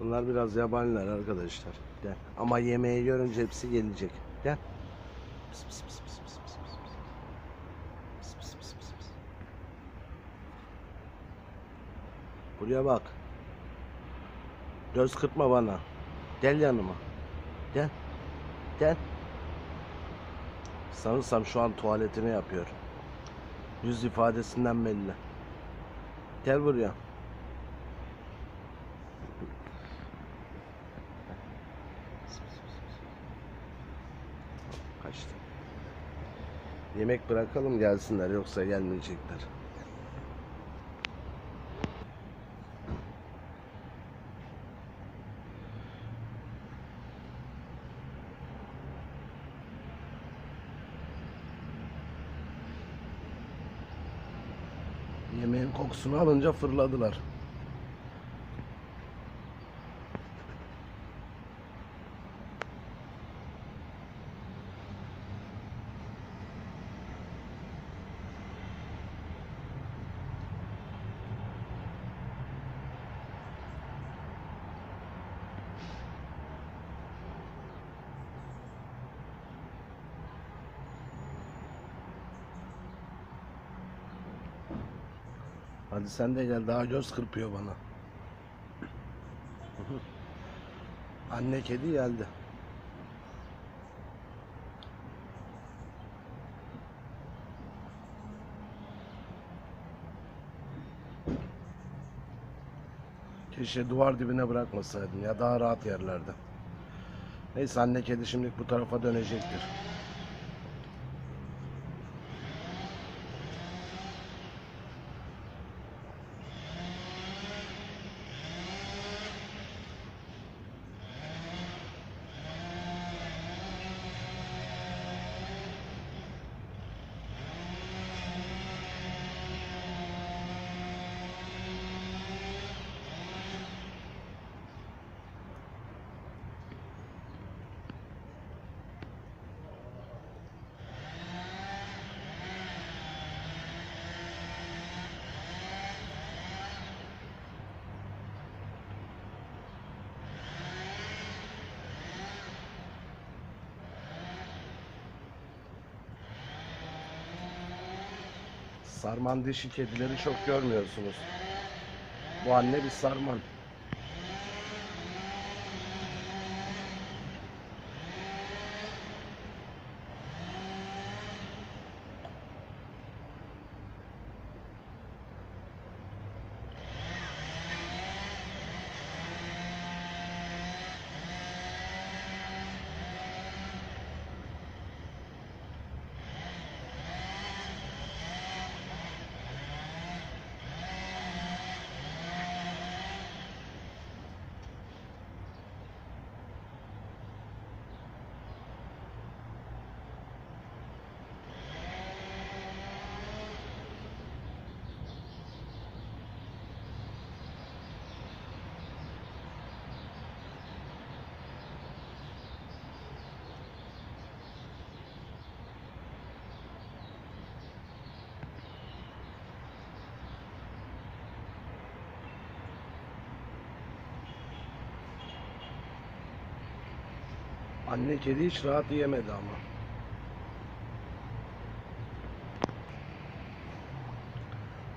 Bunlar biraz yabaniler arkadaşlar. Gel. Ama yemeği görünce hepsi gelecek. Gel. Buraya bak. Göz kırpma bana. Gel yanıma. Gel. Gel. Sanırsam şu an tuvaletini yapıyor. Yüz ifadesinden belli. Gel buraya. Kaçtı. Yemek bırakalım gelsinler yoksa gelmeyecekler. Yemeğin kokusunu alınca fırladılar. Hadi sen de gel daha göz kırpıyor bana. Anne kedi geldi. Keşke duvar dibine bırakmasaydım ya daha rahat yerlerde. Neyse anne kedi şimdilik bu tarafa dönecektir. Sarman dişi kedileri çok görmüyorsunuz. Bu anne bir sarman. Anne kedi hiç rahat yiyemedi ama.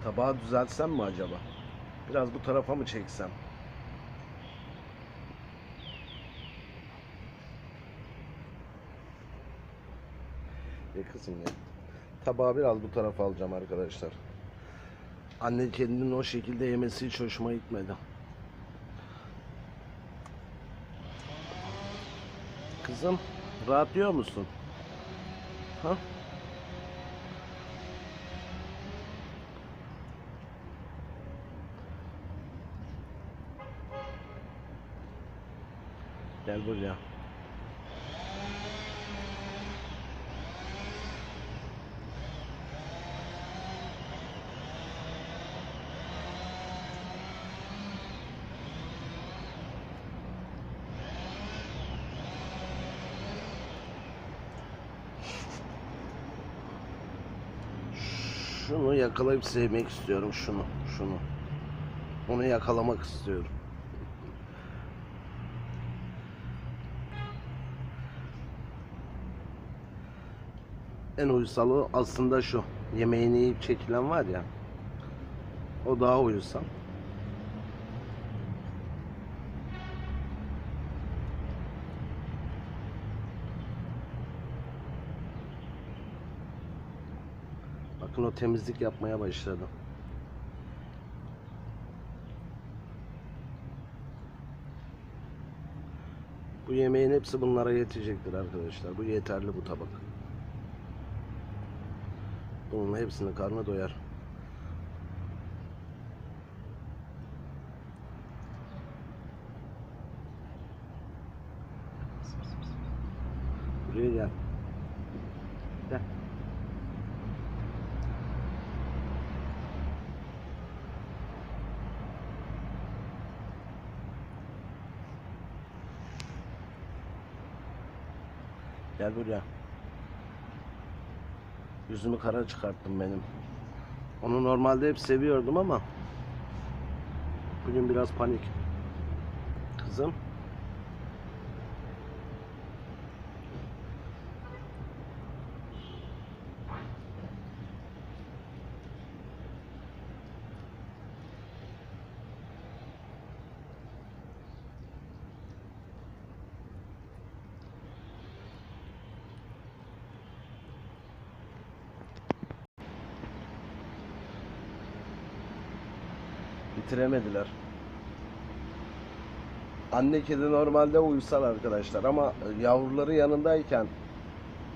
Tabağı düzeltsem mi acaba? Biraz bu tarafa mı çeksem? Ya kızım ya. Tabağı biraz bu tarafa alacağım arkadaşlar. Anne kedinin o şekilde yemesi hiç hoşuma gitmedi. Kızım, rahatlıyor musun? Ha? Gel buraya. Şunu yakalayıp sevmek istiyorum şunu, şunu. Onu yakalamak istiyorum. En uysalı aslında şu. Yemeğini yiyip çekilen var ya. O daha uysal. O temizlik yapmaya başladı. Bu yemeğin hepsi bunlara yetecektir arkadaşlar. Bu yeterli bu tabak. Bunun hepsini karnı doyar. Buraya. Gel. Gel buraya. Yüzümü kara çıkarttım benim. Onu normalde hep seviyordum ama bugün biraz panik. Kızım. Bitiremediler. Anne kedi normalde uysal arkadaşlar ama yavruları yanındayken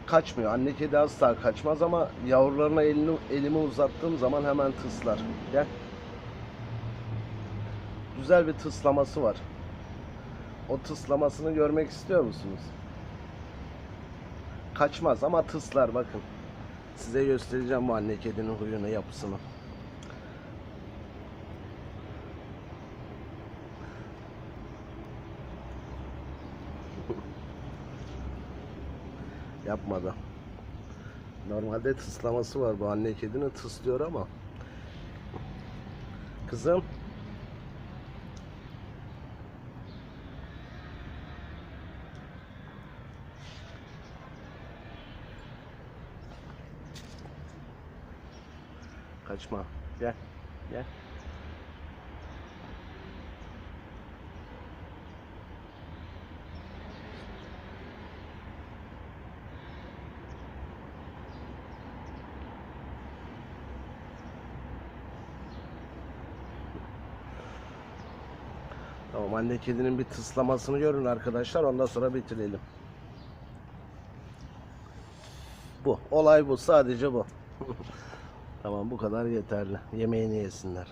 kaçmıyor. Anne kedi asla kaçmaz ama yavrularına elini elimi uzattığım zaman hemen tıslar. Gel. Güzel bir tıslaması var. O tıslamasını görmek istiyor musunuz? Kaçmaz ama tıslar bakın. Size göstereceğim bu anne kedinin huyunu, yapısını. Yapmadı. Normalde tıslaması var bu anne kedinin tıslıyor ama. Kızım. Kaçma. Gel. Gel. Tamam anne kedinin bir tıslamasını görün arkadaşlar ondan sonra bitirelim. Bu olay bu sadece bu. tamam bu kadar yeterli. Yemeğini yesinler.